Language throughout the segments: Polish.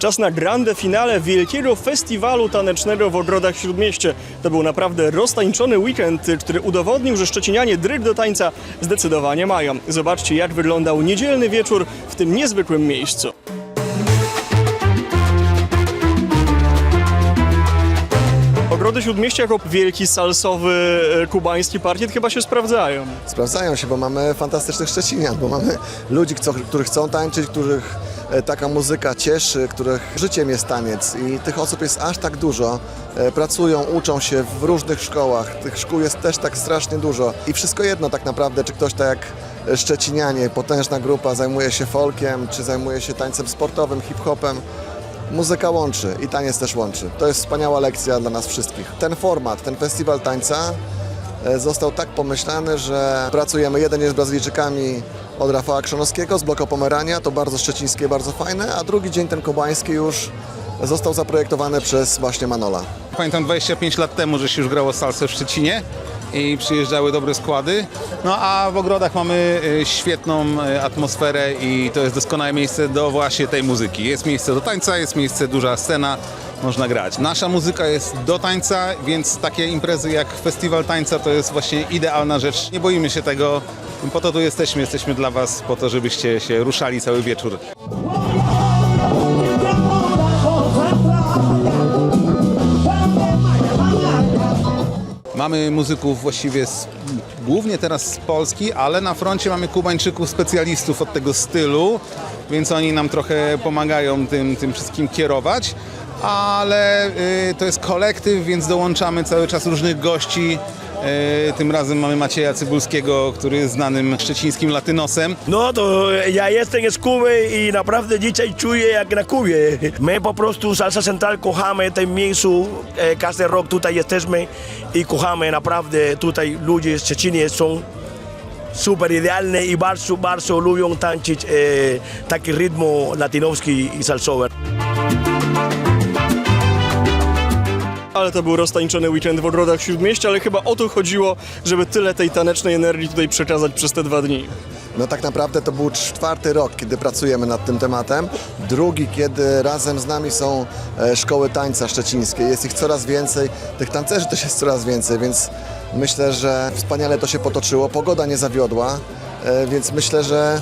Czas na grande finale wielkiego festiwalu tanecznego w Ogrodach Śródmieście. To był naprawdę roztańczony weekend, który udowodnił, że szczecinianie dryg do tańca zdecydowanie mają. Zobaczcie, jak wyglądał niedzielny wieczór w tym niezwykłym miejscu. Ogrody Śródmieścia jako wielki salsowy e, kubański parkiet chyba się sprawdzają. Sprawdzają się, bo mamy fantastycznych Szczecinian, bo mamy ludzi, których chcą tańczyć, których taka muzyka cieszy, których życiem jest taniec i tych osób jest aż tak dużo. E, Pracują, uczą się w różnych szkołach, tych szkół jest też tak strasznie dużo i wszystko jedno tak naprawdę, czy ktoś tak jak e, Szczecinianie, potężna grupa zajmuje się folkiem, czy zajmuje się tańcem sportowym, hip-hopem. Muzyka łączy i taniec też łączy. To jest wspaniała lekcja dla nas wszystkich. Ten format, ten festiwal tańca e, został tak pomyślany, że pracujemy. Jeden jest z Brazylijczykami od Rafała Krzanowskiego z bloku Pomerania, to bardzo szczecińskie, bardzo fajne, a drugi dzień ten kubański już został zaprojektowany przez właśnie Manola. Pamiętam 25 lat temu, że się już grało salsę w Szczecinie i przyjeżdżały dobre składy. No a w ogrodach mamy y, świetną y, atmosferę i to jest doskonałe miejsce do właśnie tej muzyki. Jest miejsce do tańca, jest miejsce, duża scena, można grać. Nasza muzyka jest do tańca, więc takie imprezy jak festiwal tańca to jest właśnie idealna rzecz. Nie boimy się tego, po to tu jesteśmy, jesteśmy dla Was, po to żebyście się ruszali cały wieczór. Mamy muzyków właściwie z, głównie teraz z Polski, ale na froncie mamy Kubańczyków, specjalistów od tego stylu, więc oni nam trochę pomagają tym, tym wszystkim kierować. Ale y, to jest kolektyw, więc dołączamy cały czas różnych gości. Y, tym razem mamy Macieja Cybulskiego, który jest znanym szczecińskim latynosem. No to ja jestem z Kuby i naprawdę dzisiaj czuję jak na Kubie. My po prostu Salsa Central kochamy ten miejscu, e, każdy rok tutaj jesteśmy i kochamy naprawdę tutaj ludzie z Szczeciny są super idealne i bardzo, bardzo lubią tańczyć e, taki rytm latynoski i salsowy. Ale to był roztańczony weekend w Ogrodach Śródmieścia, ale chyba o to chodziło, żeby tyle tej tanecznej energii tutaj przekazać przez te dwa dni. No tak naprawdę to był czwarty rok, kiedy pracujemy nad tym tematem. Drugi, kiedy razem z nami są e, szkoły tańca szczecińskie. Jest ich coraz więcej, tych tancerzy też jest coraz więcej, więc myślę, że wspaniale to się potoczyło. Pogoda nie zawiodła, e, więc myślę, że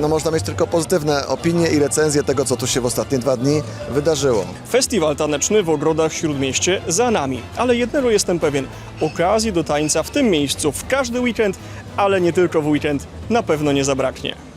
no można mieć tylko pozytywne opinie i recenzje tego, co tu się w ostatnie dwa dni wydarzyło. Festiwal taneczny w Ogrodach Śródmieście za nami. Ale jednego jestem pewien, okazji do tańca w tym miejscu w każdy weekend, ale nie tylko w weekend, na pewno nie zabraknie.